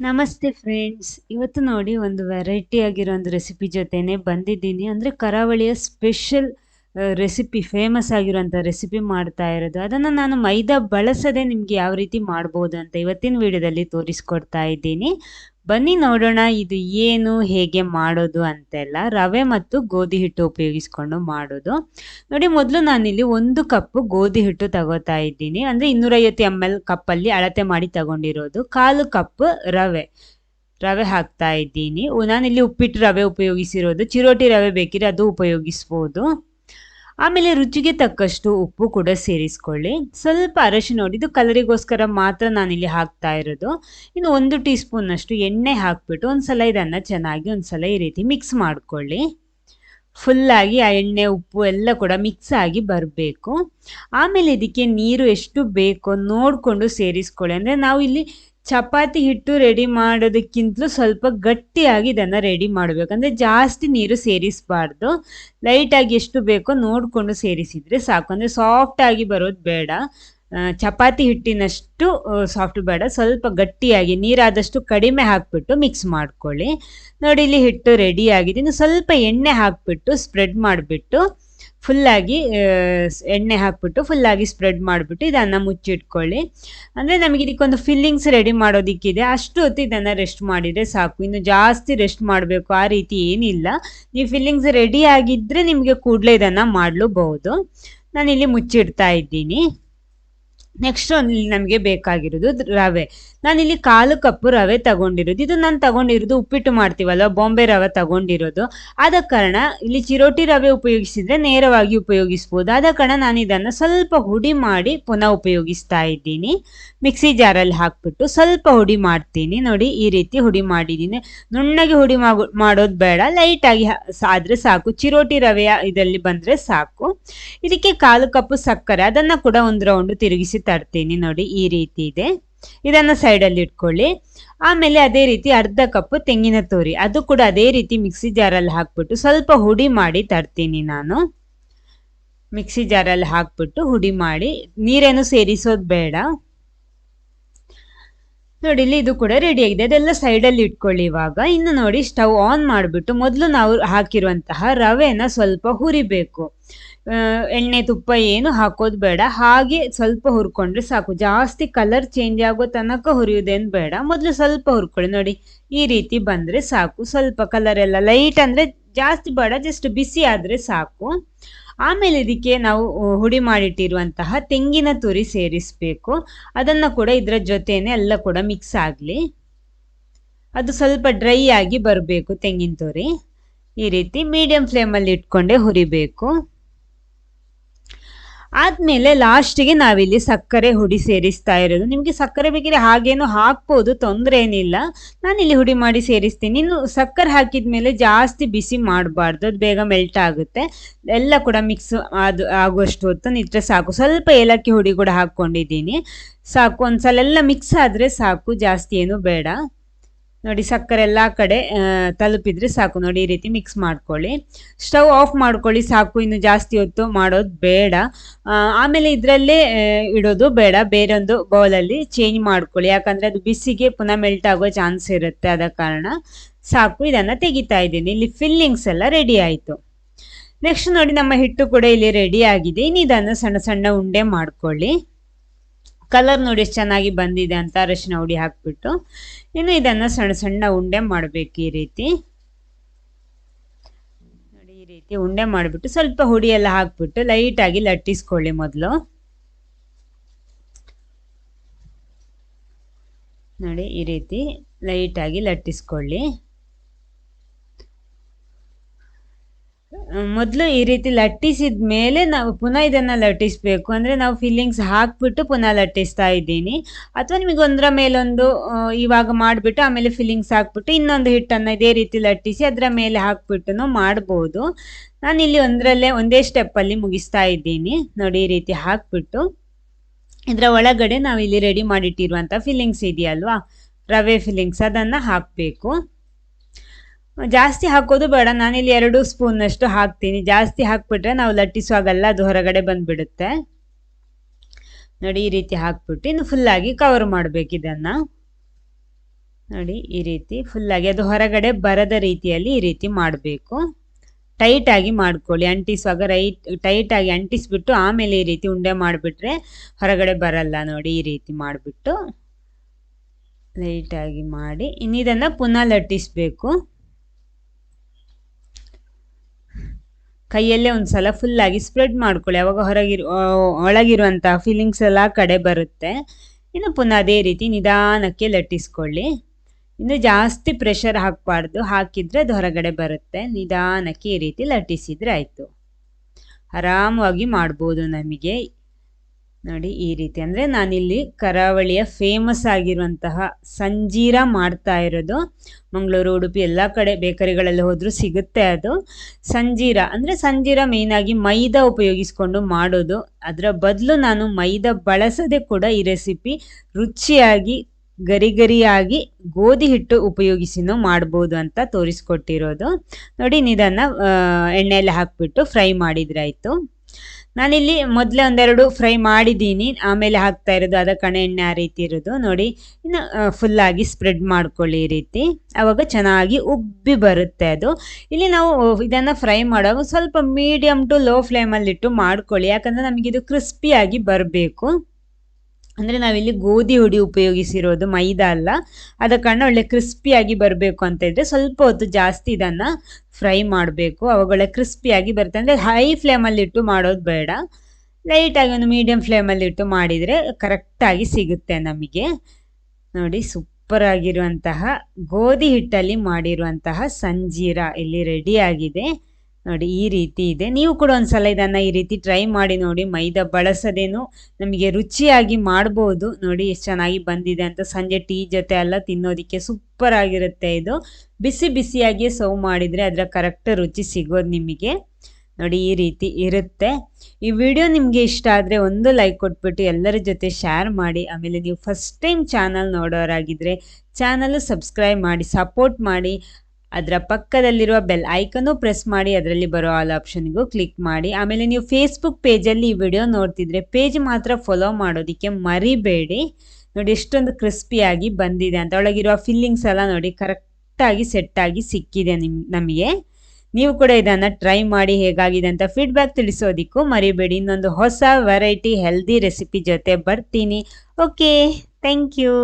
ನಮಸ್ತೆ ಫ್ರೆಂಡ್ಸ್ ಇವತ್ತು ನೋಡಿ ಒಂದು ವೆರೈಟಿ ಆಗಿರೋ ಒಂದು ರೆಸಿಪಿ ಜೊತೆನೆ ಬಂದಿದ್ದೀನಿ. ಅಂದರೆ ಕರಾವಳಿಯ ಸ್ಪೆಷಲ್ ರೆಸಿಪಿ ಫೇಮಸ್ ಆಗಿರೋಂಥ ರೆಸಿಪಿ ಮಾಡ್ತಾ ಇರೋದು. ಅದನ್ನು ನಾನು ಮೈದಾ ಬಳಸದೆ ನಿಮಗೆ ಯಾವ ರೀತಿ ಮಾಡ್ಬೋದು ಅಂತ ಇವತ್ತಿನ ವಿಡಿಯೋದಲ್ಲಿ ತೋರಿಸ್ಕೊಡ್ತಾ ಇದ್ದೀನಿ. ಬನ್ನಿ ನೋಡೋಣ ಇದು ಏನು, ಹೇಗೆ ಮಾಡೋದು ಅಂತೆಲ್ಲ. ರವೆ ಮತ್ತು ಗೋಧಿ ಹಿಟ್ಟು ಉಪಯೋಗಿಸ್ಕೊಂಡು ಮಾಡೋದು. ನೋಡಿ, ಮೊದಲು ನಾನಿಲ್ಲಿ ಒಂದು ಕಪ್ ಗೋಧಿ ಹಿಟ್ಟು ತಗೋತಾ ಇದ್ದೀನಿ. ಅಂದರೆ ಇನ್ನೂರೈವತ್ತು ಎಂ ಎಲ್ ಕಪ್ಪಲ್ಲಿ ಅಳತೆ ಮಾಡಿ ತಗೊಂಡಿರೋದು. ಕಾಲು ಕಪ್ ರವೆ ರವೆ ಹಾಕ್ತಾ ಇದ್ದೀನಿ. ನಾನಿಲ್ಲಿ ಉಪ್ಪಿಟ್ಟು ರವೆ ಉಪಯೋಗಿಸಿರೋದು. ಚಿರೋಟಿ ರವೆ ಬೇಕಿದ್ರೆ ಅದು ಉಪಯೋಗಿಸ್ಬೋದು. ಆಮೇಲೆ ರುಚಿಗೆ ತಕ್ಕಷ್ಟು ಉಪ್ಪು ಕೂಡ ಸೇರಿಸ್ಕೊಳ್ಳಿ. ಸ್ವಲ್ಪ ಅರಶಿನ ನೋಡಿ, ಇದು ಕಲರಿಗೋಸ್ಕರ ಮಾತ್ರ ನಾನಿಲ್ಲಿ ಹಾಕ್ತಾ ಇರೋದು. ಇನ್ನು ಒಂದು ಟೀ ಸ್ಪೂನ್ನಷ್ಟು ಎಣ್ಣೆ ಹಾಕ್ಬಿಟ್ಟು ಒಂದ್ಸಲ ಇದನ್ನು ಚೆನ್ನಾಗಿ ಒಂದ್ಸಲ ಈ ರೀತಿ ಮಿಕ್ಸ್ ಮಾಡ್ಕೊಳ್ಳಿ. ಫುಲ್ಲಾಗಿ ಆ ಎಣ್ಣೆ, ಉಪ್ಪು ಎಲ್ಲ ಕೂಡ ಮಿಕ್ಸ್ ಆಗಿ ಬರಬೇಕು. ಆಮೇಲೆ ಇದಕ್ಕೆ ನೀರು ಎಷ್ಟು ಬೇಕೋ ನೋಡಿಕೊಂಡು ಸೇರಿಸ್ಕೊಳ್ಳಿ. ಅಂದರೆ ನಾವು ಇಲ್ಲಿ ಚಪಾತಿ ಹಿಟ್ಟು ರೆಡಿ ಮಾಡೋದಕ್ಕಿಂತಲೂ ಸ್ವಲ್ಪ ಗಟ್ಟಿಯಾಗಿ ಇದನ್ನು ರೆಡಿ ಮಾಡಬೇಕು. ಅಂದರೆ ಜಾಸ್ತಿ ನೀರು ಸೇರಿಸಬಾರ್ದು. ಲೈಟಾಗಿ ಎಷ್ಟು ಬೇಕೋ ನೋಡಿಕೊಂಡು ಸೇರಿಸಿದರೆ ಸಾಕು. ಅಂದರೆ ಸಾಫ್ಟಾಗಿ ಬರೋದು ಬೇಡ. ಚಪಾತಿ ಹಿಟ್ಟಿನಷ್ಟು ಸಾಫ್ಟ್ ಬೇಡ. ಸ್ವಲ್ಪ ಗಟ್ಟಿಯಾಗಿ, ನೀರಾದಷ್ಟು ಕಡಿಮೆ ಹಾಕಿಬಿಟ್ಟು ಮಿಕ್ಸ್ ಮಾಡ್ಕೊಳ್ಳಿ. ನೋಡಿ, ಇಲ್ಲಿ ಹಿಟ್ಟು ರೆಡಿ ಆಗಿದೆ. ಸ್ವಲ್ಪ ಎಣ್ಣೆ ಹಾಕಿಬಿಟ್ಟು ಸ್ಪ್ರೆಡ್ ಮಾಡಿಬಿಟ್ಟು ಫುಲ್ಲಾಗಿ ಎಣ್ಣೆ ಹಾಕ್ಬಿಟ್ಟು ಫುಲ್ಲಾಗಿ ಸ್ಪ್ರೆಡ್ ಮಾಡಿಬಿಟ್ಟು ಇದನ್ನು ಮುಚ್ಚಿಟ್ಕೊಳ್ಳಿ. ಅಂದರೆ ನಮಗೆ ಇದಕ್ಕೊಂದು ಫಿಲ್ಲಿಂಗ್ಸ್ ರೆಡಿ ಮಾಡೋದಕ್ಕಿದೆ. ಅಷ್ಟು ಹೊತ್ತು ಇದನ್ನು ರೆಸ್ಟ್ ಮಾಡಿದರೆ ಸಾಕು. ಇನ್ನು ಜಾಸ್ತಿ ರೆಸ್ಟ್ ಮಾಡಬೇಕು, ಆ ರೀತಿ ಏನಿಲ್ಲ. ನೀವು ಫಿಲ್ಲಿಂಗ್ಸ್ ರೆಡಿ ಆಗಿದ್ದರೆ ನಿಮಗೆ ಕೂಡಲೇ ಇದನ್ನು ಮಾಡಲೂಬಹುದು. ನಾನಿಲ್ಲಿ ಮುಚ್ಚಿಡ್ತಾ ಇದ್ದೀನಿ. ನೆಕ್ಸ್ಟ್ ಇಲ್ಲಿ ನಮಗೆ ಬೇಕಾಗಿರೋದು ರವೆ. ನಾನಿಲ್ಲಿ ಕಾಲು ಕಪ್ಪು ರವೆ ತಗೊಂಡಿರೋದು. ಇದು ನಾನು ತಗೊಂಡಿರೋದು ಉಪ್ಪಿಟ್ಟು ಮಾಡ್ತೀವಲ್ವ? ಬಾಂಬೆ ರವೆ ತಗೊಂಡಿರೋದು. ಆದ ಕಾರಣ ಇಲ್ಲಿ ಚಿರೋಟಿ ರವೆ ಉಪಯೋಗಿಸಿದ್ರೆ ನೇರವಾಗಿ ಉಪಯೋಗಿಸ್ಬೋದು. ಆದ ಕಾರಣ ನಾನು ಇದನ್ನು ಸ್ವಲ್ಪ ಹುಡಿ ಮಾಡಿ ಪುನಃ ಉಪಯೋಗಿಸ್ತಾ ಇದ್ದೀನಿ. ಮಿಕ್ಸಿ ಜಾರಲ್ಲಿ ಹಾಕ್ಬಿಟ್ಟು ಸ್ವಲ್ಪ ಹುಡಿ ಮಾಡ್ತೀನಿ. ನೋಡಿ, ಈ ರೀತಿ ಹುಡಿ ಮಾಡಿದ್ದೀನಿ. ನುಣ್ಣಗೆ ಹುಡಿ ಮಾಡೋದು ಬೇಡ. ಲೈಟಾಗಿ ಆದರೆ ಸಾಕು. ಚಿರೋಟಿ ರವೆಯ ಇದರಲ್ಲಿ ಬಂದರೆ ಸಾಕು. ಇದಕ್ಕೆ ಕಾಲು ಕಪ್ಪು ಸಕ್ಕರೆ. ಅದನ್ನು ಕೂಡ ಒಂದು ರೌಂಡ್ ತಿರುಗಿಸಿ ತರ್ತೀನಿ ನೋಡಿ, ಈ ರೀತಿ ಇದೆ. ಇದನ್ನು ಸೈಡಲ್ಲಿ ಇಟ್ಕೊಳ್ಳಿ. ಆಮೇಲೆ ಅದೇ ರೀತಿ ಅರ್ಧ ಕಪ್ ತೆಂಗಿನ ತುರಿ, ಅದು ಕೂಡ ಅದೇ ರೀತಿ ಮಿಕ್ಸಿ ಜಾರಲ್ಲಿ ಹಾಕ್ಬಿಟ್ಟು ಸ್ವಲ್ಪ ಹುಡಿ ಮಾಡಿ ತರ್ತೀನಿ ನಾನು. ಮಿಕ್ಸಿ ಜಾರಲ್ಲಿ ಹಾಕ್ಬಿಟ್ಟು ಹುಡಿ ಮಾಡಿ, ನೀರೇನು ಸೇರಿಸೋದು ಬೇಡ. ನೋಡಿ, ಇಲ್ಲಿ ಇದು ಕೂಡ ರೆಡಿ ಆಗಿದೆ. ಅದೆಲ್ಲ ಸೈಡಲ್ಲಿ ಇಟ್ಕೊಳ್ಳಿ ಇವಾಗ. ಇನ್ನು ನೋಡಿ ಸ್ಟವ್ ಆನ್ ಮಾಡಿಬಿಟ್ಟು ಮೊದಲು ನಾವು ಹಾಕಿರುವಂತಹ ರವೆನ ಸ್ವಲ್ಪ ಹುರಿಬೇಕು. ಎಣ್ಣೆ ತುಪ್ಪ ಏನು ಹಾಕೋದು ಬೇಡ. ಹಾಗೆ ಸ್ವಲ್ಪ ಹುರ್ಕೊಂಡ್ರೆ ಸಾಕು. ಜಾಸ್ತಿ ಕಲರ್ ಚೇಂಜ್ ಆಗೋ ತನಕ ಹುರಿಯೋದೇನು ಬೇಡ. ಮೊದಲು ಸ್ವಲ್ಪ ಹುರ್ಕೊಳ್ಳಿ. ನೋಡಿ, ಈ ರೀತಿ ಬಂದರೆ ಸಾಕು. ಸ್ವಲ್ಪ ಕಲರ್ ಎಲ್ಲ ಲೈಟ್ ಅಂದರೆ ಜಾಸ್ತಿ ಬೇಡ ಜಸ್ಟ್ ಬಿಸಿ ಆದರೆ ಸಾಕು. ಆಮೇಲೆ ಇದಕ್ಕೆ ನಾವು ಹುಡಿ ಮಾಡಿಟ್ಟಿರುವಂತಹ ತೆಂಗಿನ ತುರಿ ಸೇರಿಸಬೇಕು. ಅದನ್ನು ಕೂಡ ಇದರ ಜೊತೆನೆ ಎಲ್ಲ ಕೂಡ ಮಿಕ್ಸ್ ಆಗಲಿ. ಅದು ಸ್ವಲ್ಪ ಡ್ರೈ ಆಗಿ ಬರಬೇಕು ತೆಂಗಿನ ತುರಿ. ಈ ರೀತಿ ಮೀಡಿಯಂ ಫ್ಲೇಮಲ್ಲಿ ಇಟ್ಕೊಂಡೆ ಹುರಿಬೇಕು. ಆದಮೇಲೆ ಲಾಸ್ಟಿಗೆ ನಾವಿಲ್ಲಿ ಸಕ್ಕರೆ ಹುಡಿ ಸೇರಿಸ್ತಾ ಇರೋದು. ನಿಮಗೆ ಸಕ್ಕರೆ ಬೇಕಿದ್ರೆ ಹಾಗೇನು ಹಾಕ್ಬೋದು, ತೊಂದರೆ ಏನಿಲ್ಲ. ನಾನಿಲ್ಲಿ ಹುಡಿ ಮಾಡಿ ಸೇರಿಸ್ತೀನಿ. ಇನ್ನು ಸಕ್ಕರೆ ಹಾಕಿದ ಮೇಲೆ ಜಾಸ್ತಿ ಬಿಸಿ ಮಾಡಬಾರ್ದು. ಅದು ಬೇಗ ಮೆಲ್ಟ್ ಆಗುತ್ತೆ. ಎಲ್ಲ ಕೂಡ ಮಿಕ್ಸ್ ಅದು ಆಗುವಷ್ಟು ಹೊತ್ತು ನಿದ್ರೆ ಸಾಕು. ಸ್ವಲ್ಪ ಏಲಕ್ಕಿ ಹುಡಿ ಕೂಡ ಹಾಕ್ಕೊಂಡಿದ್ದೀನಿ. ಸಾಕು. ಒಂದ್ಸಲ ಎಲ್ಲ ಮಿಕ್ಸ್ ಆದರೆ ಸಾಕು. ಜಾಸ್ತಿ ಏನು ಬೇಡ. ನೋಡಿ ಸಕ್ಕರೆ ಎಲ್ಲ ಕಡೆ ತಲುಪಿದ್ರೆ ಸಾಕು. ನೋಡಿ ಈ ರೀತಿ ಮಿಕ್ಸ್ ಮಾಡ್ಕೊಳ್ಳಿ. ಸ್ಟವ್ ಆಫ್ ಮಾಡ್ಕೊಳ್ಳಿ ಸಾಕು. ಇನ್ನು ಜಾಸ್ತಿ ಹೊತ್ತು ಮಾಡೋದು ಬೇಡ. ಆಮೇಲೆ ಇದರಲ್ಲೇ ಇಡೋದು ಬೇಡ. ಬೇರೊಂದು ಬೌಲಲ್ಲಿ ಚೇಂಜ್ ಮಾಡ್ಕೊಳ್ಳಿ. ಯಾಕಂದರೆ ಅದು ಬಿಸಿಗೆ ಪುನಃ ಮೆಲ್ಟ್ ಆಗೋ ಚಾನ್ಸ್ ಇರುತ್ತೆ ಆದ ಕಾರಣ. ಸಾಕು. ಇದನ್ನು ತೆಗಿತಾ ಇದ್ದೀನಿ. ಇಲ್ಲಿ ಫಿಲ್ಲಿಂಗ್ಸ್ ಎಲ್ಲ ರೆಡಿ ಆಯಿತು. ನೆಕ್ಸ್ಟ್ ನೋಡಿ ನಮ್ಮ ಹಿಟ್ಟು ಕೂಡ ಇಲ್ಲಿ ರೆಡಿ ಆಗಿದೆ. ಇನ್ನು ಇದನ್ನು ಸಣ್ಣ ಸಣ್ಣ ಉಂಡೆ ಮಾಡ್ಕೊಳ್ಳಿ. ಕಲರ್ ನೋಡಿ ಎಷ್ಟು ಚೆನ್ನಾಗಿ ಬಂದಿದೆ ಅಂತ ಅರಶಿನ ಹುಡಿ ಹಾಕ್ಬಿಟ್ಟು. ಇನ್ನು ಇದನ್ನು ಸಣ್ಣ ಸಣ್ಣ ಉಂಡೆ ಮಾಡಬೇಕು ಈ ರೀತಿ. ನೋಡಿ ಈ ರೀತಿ ಉಂಡೆ ಮಾಡಿಬಿಟ್ಟು ಸ್ವಲ್ಪ ಹುಡಿ ಎಲ್ಲ ಹಾಕ್ಬಿಟ್ಟು ಲೈಟಾಗಿ ಲಟ್ಟಿಸ್ಕೊಳ್ಳಿ ಮೊದಲು. ನೋಡಿ ಈ ರೀತಿ ಲೈಟಾಗಿ ಲಟ್ಟಿಸ್ಕೊಳ್ಳಿ. ಮೊದಲು ಈ ರೀತಿ ಲಟ್ಟಿಸಿದ ಮೇಲೆ ನಾವು ಪುನಃ ಇದನ್ನ ಲಟ್ಟಿಸಬೇಕು. ಅಂದ್ರೆ ನಾವು ಫಿಲ್ಲಿಂಗ್ಸ್ ಹಾಕ್ಬಿಟ್ಟು ಪುನಃ ಲಟ್ಟಿಸ್ತಾ ಇದ್ದೀನಿ. ಅಥವಾ ನಿಮಗೆ ಒಂದರ ಮೇಲೊಂದು ಇವಾಗ ಮಾಡಿಬಿಟ್ಟು ಆಮೇಲೆ ಫಿಲ್ಲಿಂಗ್ಸ್ ಹಾಕ್ಬಿಟ್ಟು ಇನ್ನೊಂದು ಹಿಟ್ಟನ್ನು ಇದೇ ರೀತಿ ಲಟ್ಟಿಸಿ ಅದರ ಮೇಲೆ ಹಾಕ್ಬಿಟ್ಟು ಮಾಡ್ಬೋದು. ನಾನಿಲ್ಲಿ ಒಂದರಲ್ಲೇ ಒಂದೇ ಸ್ಟೆಪ್ಪಲ್ಲಿ ಮುಗಿಸ್ತಾ ಇದ್ದೀನಿ. ನೋಡಿ ಈ ರೀತಿ ಹಾಕ್ಬಿಟ್ಟು. ಇದರ ಒಳಗಡೆ ನಾವಿಲ್ಲಿ ರೆಡಿ ಮಾಡಿಟ್ಟಿರುವಂಥ ಫಿಲ್ಲಿಂಗ್ಸ್ ಇದೆಯಲ್ವಾ? ರವೆ ಫಿಲ್ಲಿಂಗ್ಸ್ ಅದನ್ನು ಹಾಕಬೇಕು. ಜಾಸ್ತಿ ಹಾಕೋದು ಬೇಡ. ನಾನಿಲ್ಲಿ ಎರಡು ಸ್ಪೂನಷ್ಟು ಹಾಕ್ತೀನಿ. ಜಾಸ್ತಿ ಹಾಕ್ಬಿಟ್ರೆ ನಾವು ಲಟ್ಟಿಸುವಾಗಲ್ಲ ಅದು ಹೊರಗಡೆ ಬಂದ್ಬಿಡುತ್ತೆ. ನೋಡಿ, ಈ ರೀತಿ ಹಾಕ್ಬಿಟ್ಟು ಇನ್ನು ಫುಲ್ಲಾಗಿ ಕವರ್ ಮಾಡಬೇಕು ಇದನ್ನು. ನೋಡಿ, ಈ ರೀತಿ ಫುಲ್ಲಾಗಿ ಅದು ಹೊರಗಡೆ ಬರದ ರೀತಿಯಲ್ಲಿ ಈ ರೀತಿ ಮಾಡಬೇಕು. ಟೈಟಾಗಿ ಮಾಡ್ಕೊಳ್ಳಿ. ಅಂಟಿಸುವಾಗ ರೈಟ್ ಟೈಟಾಗಿ ಅಂಟಿಸ್ಬಿಟ್ಟು ಆಮೇಲೆ ಈ ರೀತಿ ಉಂಡೆ ಮಾಡಿಬಿಟ್ರೆ ಹೊರಗಡೆ ಬರಲ್ಲ. ನೋಡಿ, ಈ ರೀತಿ ಮಾಡಿಬಿಟ್ಟು ಲೈಟಾಗಿ ಮಾಡಿ. ಇನ್ನಿದನ್ನು ಪುನಃ ಲಟ್ಟಿಸ್ಬೇಕು. ಕೈಯಲ್ಲೇ ಒಂದು ಸಲ ಫುಲ್ಲಾಗಿ ಸ್ಪ್ರೆಡ್ ಮಾಡ್ಕೊಳ್ಳಿ. ಅವಾಗ ಹೊರಗಿರು ಒಳಗಿರುವಂತಹ ಫೀಲಿಂಗ್ಸ್ ಎಲ್ಲ ಕಡೆ ಬರುತ್ತೆ. ಇನ್ನು ಪುನಃ ಅದೇ ರೀತಿ ನಿಧಾನಕ್ಕೆ ಲಟ್ಟಿಸ್ಕೊಳ್ಳಿ. ಇನ್ನು ಜಾಸ್ತಿ ಪ್ರೆಷರ್ ಹಾಕಬಾರ್ದು. ಹಾಕಿದರೆ ಅದು ಹೊರಗಡೆ ಬರುತ್ತೆ. ನಿಧಾನಕ್ಕೆ ಈ ರೀತಿ ಲಟ್ಟಿಸಿದರೆ ಆಯಿತು. ಆರಾಮವಾಗಿ ಮಾಡ್ಬೋದು ನಮಗೆ. ನೋಡಿ, ಈ ರೀತಿ. ಅಂದರೆ ನಾನಿಲ್ಲಿ ಕರಾವಳಿಯ ಫೇಮಸ್ ಆಗಿರುವಂತಹ ಸಂಜೀರ ಮಾಡ್ತಾ ಇರೋದು. ಮಂಗಳೂರು, ಉಡುಪಿ ಎಲ್ಲ ಕಡೆ ಬೇಕರಿಗಳಲ್ಲಿ ಹೋದರೂ ಸಿಗುತ್ತೆ ಅದು. ಸಂಜೀರ, ಅಂದರೆ ಸಂಜೀರ ಮೇಯ್ನಾಗಿ ಮೈದಾ ಉಪಯೋಗಿಸ್ಕೊಂಡು ಮಾಡೋದು. ಅದರ ಬದಲು ನಾನು ಮೈದಾ ಬಳಸದೆ ಕೂಡ ಈ ರೆಸಿಪಿ ರುಚಿಯಾಗಿ ಗರಿ ಗರಿಯಾಗಿ ಗೋಧಿ ಹಿಟ್ಟು ಉಪಯೋಗಿಸಿನೂ ಮಾಡ್ಬೋದು ಅಂತ ತೋರಿಸ್ಕೊಟ್ಟಿರೋದು. ನೋಡಿ, ಇದನ್ನ ಎಣ್ಣೆಯಲ್ಲಿ ಹಾಕಿಬಿಟ್ಟು ಫ್ರೈ ಮಾಡಿದ್ರಾಯ್ತು ನಾನಿಲ್ಲಿ ಮೊದಲೇ ಒಂದೆರಡು ಫ್ರೈ ಮಾಡಿದ್ದೀನಿ. ಆಮೇಲೆ ಹಾಕ್ತಾ ಇರೋದು ಅದ ಕಣೆ ಎಣ್ಣೆ ಆ ರೀತಿ ಇರೋದು. ನೋಡಿ, ಇನ್ನು ಫುಲ್ಲಾಗಿ ಸ್ಪ್ರೆಡ್ ಮಾಡ್ಕೊಳ್ಳಿ ಈ ರೀತಿ. ಆವಾಗ ಚೆನ್ನಾಗಿ ಉಬ್ಬಿ ಬರುತ್ತೆ ಅದು. ಇಲ್ಲಿ ನಾವು ಇದನ್ನು ಫ್ರೈ ಮಾಡುವಾಗ ಸ್ವಲ್ಪ ಮೀಡಿಯಮ್ ಟು ಲೋ ಫ್ಲೇಮಲ್ಲಿಟ್ಟು ಮಾಡ್ಕೊಳ್ಳಿ. ಯಾಕಂದರೆ ನಮಗಿದು ಕ್ರಿಸ್ಪಿಯಾಗಿ ಬರಬೇಕು. ಅಂದರೆ ನಾವಿಲ್ಲಿ ಗೋಧಿ ಹುಡಿ ಉಪಯೋಗಿಸಿರೋದು ಮೈದಾ ಅಲ್ಲ. ಅದ ಕಾರಣ ಒಳ್ಳೆ ಕ್ರಿಸ್ಪಿಯಾಗಿ ಬರಬೇಕು ಅಂತ ಇದ್ದರೆ ಸ್ವಲ್ಪ ಹೊತ್ತು ಜಾಸ್ತಿ ಇದನ್ನು ಫ್ರೈ ಮಾಡಬೇಕು. ಅವುಗಳ ಕ್ರಿಸ್ಪಿಯಾಗಿ ಬರುತ್ತೆ. ಅಂದರೆ ಹೈ ಫ್ಲೇಮಲ್ಲಿಟ್ಟು ಮಾಡೋದು ಬೇಡ. ಲೈಟಾಗಿ ಒಂದು ಮೀಡಿಯಮ್ ಫ್ಲೇಮಲ್ಲಿಟ್ಟು ಮಾಡಿದರೆ ಕರೆಕ್ಟಾಗಿ ಸಿಗುತ್ತೆ ನಮಗೆ. ನೋಡಿ ಸೂಪರ್ ಆಗಿರುವಂತಹ ಗೋಧಿ ಹಿಟ್ಟಲ್ಲಿ ಮಾಡಿರುವಂತಹ ಸಂಜೀರ ಇಲ್ಲಿ ರೆಡಿ ಆಗಿದೆ. ನೋಡಿ, ಈ ರೀತಿ ಇದೆ. ನೀವು ಕೂಡ ಒಂದ್ಸಲ ಇದನ್ನು ಈ ರೀತಿ ಟ್ರೈ ಮಾಡಿ ನೋಡಿ, ಮೈದಾ ಬಳಸದೇನು ನಮಗೆ ರುಚಿಯಾಗಿ ಮಾಡ್ಬೋದು. ನೋಡಿ, ಎಷ್ಟು ಚೆನ್ನಾಗಿ ಬಂದಿದೆ ಅಂತ ಸಂಜೆ ಟೀ ಜೊತೆ ಎಲ್ಲ ತಿನ್ನೋದಕ್ಕೆ ಸೂಪರ್ ಆಗಿರುತ್ತೆ ಇದು. ಬಿಸಿ ಬಿಸಿಯಾಗಿ ಸರ್ವ್ ಮಾಡಿದರೆ ಅದರ ಕರೆಕ್ಟ್ ರುಚಿ ಸಿಗೋದು ನಿಮಗೆ. ನೋಡಿ, ಈ ರೀತಿ ಇರುತ್ತೆ. ಈ ವಿಡಿಯೋ ನಿಮಗೆ ಇಷ್ಟ ಆದರೆ ಒಂದು ಲೈಕ್ ಕೊಟ್ಬಿಟ್ಟು ಎಲ್ಲರ ಜೊತೆ ಶೇರ್ ಮಾಡಿ. ಆಮೇಲೆ ನೀವು ಫಸ್ಟ್ ಟೈಮ್ ಚಾನಲ್ ನೋಡೋರಾಗಿದ್ದರೆ ಚಾನಲ್ ಸಬ್ಸ್ಕ್ರೈಬ್ ಮಾಡಿ ಸಪೋರ್ಟ್ ಮಾಡಿ. ಅದರ ಪಕ್ಕದಲ್ಲಿರುವ ಬೆಲ್ ಐಕನ್ನು ಪ್ರೆಸ್ ಮಾಡಿ ಅದರಲ್ಲಿ ಬರೋ ಆಲ್ ಆಪ್ಷನ್ಗೂ ಕ್ಲಿಕ್ ಮಾಡಿ. ಆಮೇಲೆ ನೀವು ಫೇಸ್ಬುಕ್ ಪೇಜಲ್ಲಿ ಈ ವಿಡಿಯೋ ನೋಡ್ತಿದ್ರೆ ಪೇಜ್ ಮಾತ್ರ ಫಾಲೋ ಮಾಡೋದಕ್ಕೆ ಮರಿಬೇಡಿ. ನೋಡಿ ಎಷ್ಟೊಂದು ಕ್ರಿಸ್ಪಿಯಾಗಿ ಬಂದಿದೆ ಅಂತ. ಒಳಗಿರುವ ಫಿಲ್ಲಿಂಗ್ಸ್ ಎಲ್ಲ ನೋಡಿ ಕರೆಕ್ಟಾಗಿ ಸೆಟ್ಟಾಗಿ ಸಿಕ್ಕಿದೆ ನಿಮ್, ನಮಗೆ. ನೀವು ಕೂಡ ಇದನ್ನು ಟ್ರೈ ಮಾಡಿ ಹೇಗಾಗಿದೆ ಅಂತ ಫೀಡ್ಬ್ಯಾಕ್ ತಿಳಿಸೋದಿಕ್ಕೂ ಮರಿಬೇಡಿ. ಇನ್ನೊಂದು ಹೊಸ ವೆರೈಟಿ ಹೆಲ್ದಿ ರೆಸಿಪಿ ಜೊತೆ ಬರ್ತೀನಿ. Okay thank you